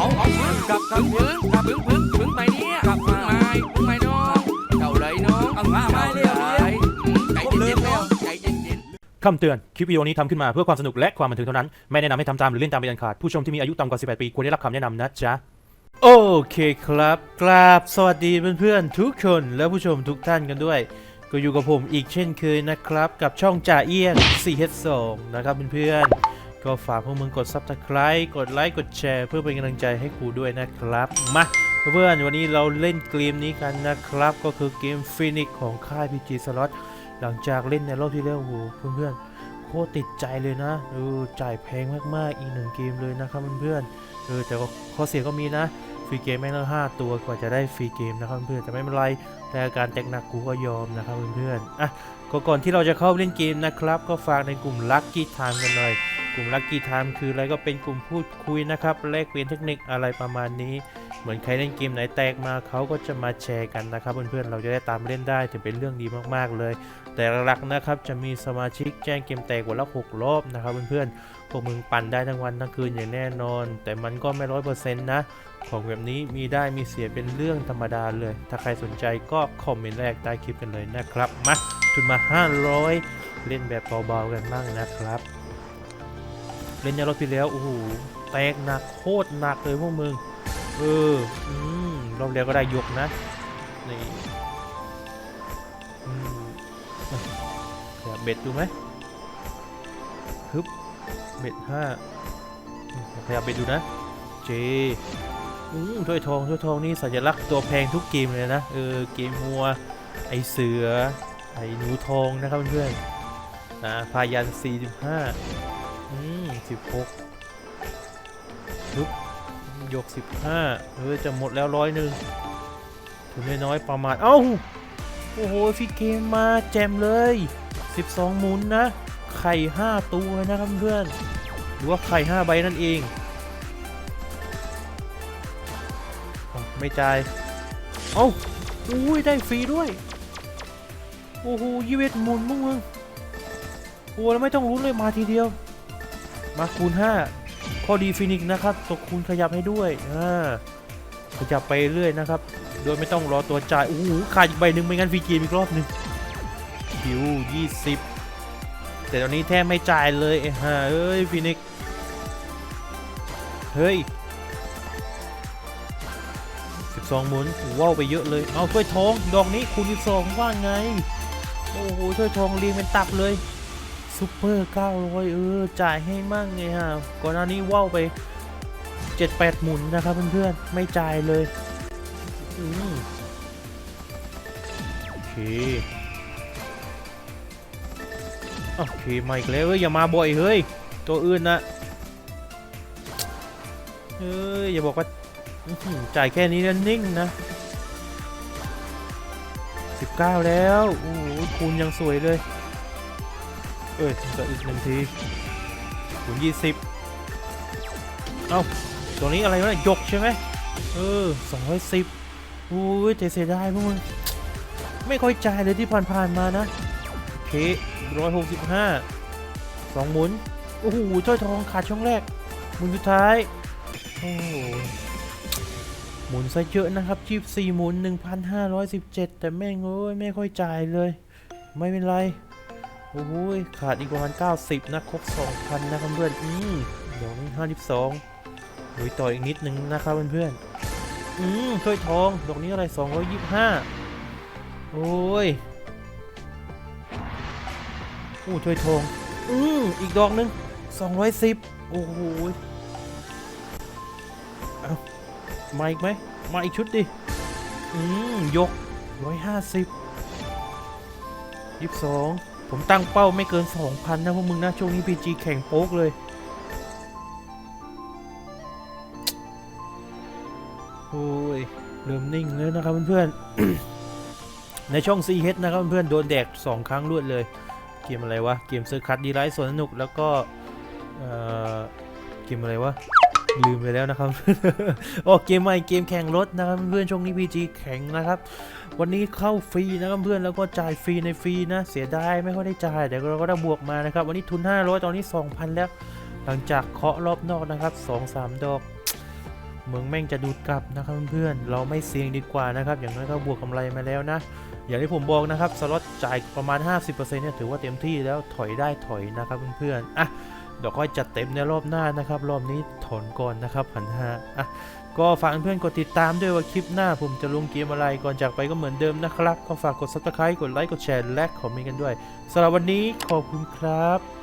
เอาเอาพึ่งกลับกลับพึ่งกลับพึ่งพึ่งพึ่งไปเนี่ยกลับพึ่งไม่พึ่งไม่น้องเจ้าเลยน้องเอามาไม่เรียบร้อยใจเย็นๆแล้วใจเย็นๆคำเตือน คลิปวิดีโอนี้ทำขึ้นมาเพื่อความสนุกและความบันเทิงเท่านั้น ไม่แนะนำให้ทำตามหรือเล่นตามเป็นอันขาด ผู้ชมที่มีอายุต่ำกว่า 18 ปีควรได้รับคำแนะนำนะจ๊ะโอเคครับ กราบสวัสดีเพื่อนๆทุกคนและผู้ชมทุกท่านกันด้วย ก็อยู่กับผมอีกเช่นเคยนะครับ กับช่องจ่าเอี้ยน 4H2 นะครับเพื่อนๆ ก็ฝากพวกมึงกด Subscribe กดไลค์ กดแชร์ เพื่อเป็นกำลังใจให้กูด้วยนะครับ มาเพื่อนๆวันนี้เราเล่นเกมนี้กันนะครับ ก็คือเกมฟินิกของค่าย PG Slot หลังจากเล่นในรอบที่แล้วโอ้โหเพื่อนๆโคตรติดใจเลยนะเออจ่ายแพงมากๆอีกหนึ่งเกมเลยนะครับเพื่อนๆเออแต่ก็ข้อเสียก็มีนะฟรีเกมแม่งตั้งห้าตัวกว่าจะได้ฟรีเกมนะครับเพื่อนๆแต่ไม่เป็นไรแต่การแตกหนักกูก็ยอมนะครับเพื่อนๆอะก็ก่อนที่เราจะเข้าเล่นเกมนะครับ ก็ฝากในกลุ่ม Lucky Time กันหน่อย กลุ่ม Lucky Time คืออะไรก็เป็นกลุ่มพูดคุยนะครับแลกเปลี่ยนเทคนิคอะไรประมาณนี้ เหมือนใครเล่นเกมไหนแตกมาเขาก็จะมาแชร์กันนะครับเพื่อนๆเราจะได้ตามเล่นได้จะเป็นเรื่องดีมากๆเลย แต่หลักๆนะครับจะมีสมาชิกแจ้งเกมแตกวันละหกรอบนะครับเพื่อนๆพวกมึงปั่นได้ทั้งวันทั้งคืนอย่างแน่นอน แต่มันก็ไม่ร้อยเปอร์เซ็นต์นะของแบบนี้มีได้มีเสียเป็นเรื่องธรรมดาเลย ถ้าใครสนใจก็คอมเมนต์แรกใต้คลิปกันเลยนะครับมาทุนมา 500 เล่นแบบเบาๆกันบ้างนะครับ เล่นยารอบที่แล้วโอ้โหแตกหนักโคตรหนักเลยพวกมึงเอออืมรอบแล้วก็ได้ยกนะนี่อืมอะขยับเบ็ดดูไหมฮึบเบ็ดห้าอืมขยับเบ็ดดูนะเจอืมถ้วยทองถ้วยทองนี่สัญลักษณ์ตัวแพงทุกเกมเลยนะเออเกมมัวไอเสือไอหนูทองนะครับเพื่อนๆนะพายัน45 อืม16ปึ๊บยก15เออจะหมดแล้วร้อยหนึ่งถึงน้อยๆประมาณ เอ้า โอ้โหฟิกเกมมาแจมเลย 12 หมุนนะ ไข่ 5 ตัวนะครับเพื่อน หรือว่าไข่ 5 ใบนั่นเองอไม่จ่าย เอ้า อุ้ย ได้ฟรีด้วย โอ้โหยี่เวทหมุนมึงมึงโอ้แล้วไม่ต้องรุ้นเลยมาทีเดียว มาคูณ 5 ข้อดีฟินิกส์นะครับตกคูณขยับให้ด้วยอ่าขยับไปเรื่อยนะครับ โดยไม่ต้องรอตัวจ่ายโอ้โหขาดอีกใบหนึ่งไม่งั้นฟรีเกมอีกรอบหนึ่งคิว20 แต่ตอนนี้แทบไม่จ่ายเลยไอ้ห่าเอ้ยฟินิกส์เฮ้ย12หมุนว้าวไปเยอะเลย เอาถ้วยทอง ดอกนี้คูณ12ว่าไง โอ้โหถ้วยทองเรียงเป็นตับเลย ซุปเปอร์900 เออ จ่ายให้มั่งไงฮะ ก่อนหน้านี้ว้าวไป 7-8 หมุนนะครับเพื่อนๆ ไม่จ่ายเลยอืมโอเคโอเคมาอีกแล้วเอ้ยอย่ามาบ่อยเฮ้ย ตัวอื่นนะเฮ้ยอย่าบอกว่าอื้อหือจ่ายแค่นี้แล้วนิ่งนะ 19 แล้ว โอ้โหคูณยังสวยเลย เอ้ยก็อีกหนึ่งทีคูณ20เอ้า ตัวนี้อะไรวะยกใช่ไหมเออ210โอ้ยแต่เสียดายพวกมึงไม่ค่อยจ่ายเลยที่ผ่านๆมานะ โอเค165สองหมุน โอ้โหถ้วยทองขาดช่องแรก หมุนสุดท้าย โอ้โหหมุนซะเยอะนะครับจีบสี่หมุน1,517แต่แม่งเอ้ยไม่ค่อยจ่ายเลย ไม่เป็นไร โอ้ยขาดอีกประมาณ 90 นะครบ 2,000 นะครับเพื่อนอืมเดี๋ยวนี้52ลุยต่ออีกนิดหนึ่งนะครับเพื่อนอืมถ้วยทองดอกนี้อะไร 225 โอ้ยอู้ถ้วยทองอืมอีกดอกหนึ่ง210 โอ้โหเอามาอีกไหมมาอีกชุดดิอืมยก 150 22 ผมตั้งเป้าไม่เกินสองพันนะพวกมึงนะ ช่วงนี้พีจีแข่งโป๊กเลย โอ้ย เริ่มนิ่งแล้วนะครับเพื่อนๆ ในช่อง CH นะครับเพื่อนๆ โดนแดก 2 ครั้งรวดเลย เกมอะไรวะ เกมเซอร์คัตดีไลท์สวนสนุกแล้วก็ เอ่อ เกมอะไรวะ ลืมไปแล้วนะครับ โอ้เกมใหม่เกมแข่งรถนะครับเพื่อนช่วงนี้ PG แข่งนะครับ วันนี้เข้าฟรีนะครับเพื่อนแล้วก็จ่ายฟรีในฟรีนะ เสียดายไม่ค่อยได้จ่ายแต่เราก็ได้บวกมานะครับ วันนี้ทุน 500 ตอนนี้ 2,000 แล้ว หลังจากเคาะรอบนอกนะครับ 2-3 ดอก เมืองแม่งจะดูดกลับนะครับเพื่อนเราไม่เสี่ยงดีกว่านะครับ อย่างน้อยก็บวกกำไรมาแล้วนะอย่างที่ผมบอกนะครับสล็อตจ่ายประมาณ 50%เนี่ยถือว่าเต็มที่แล้วถอยได้ถอยนะครับเพื่อนๆอะ เดี๋ยวค่อยจัดเต็มในรอบหน้านะครับ รอบนี้ถอนก่อนนะครับหันห้าอะก็ฝากเพื่อนกดติดตามด้วยว่าคลิปหน้าผมจะลงเกมอะไรก่อนจากไปก็เหมือนเดิมนะครับ ก็ฝากกด subscribe กดไลค์กดแชร์และคอมเมนต์กันด้วยสำหรับวันนี้ขอบคุณครับ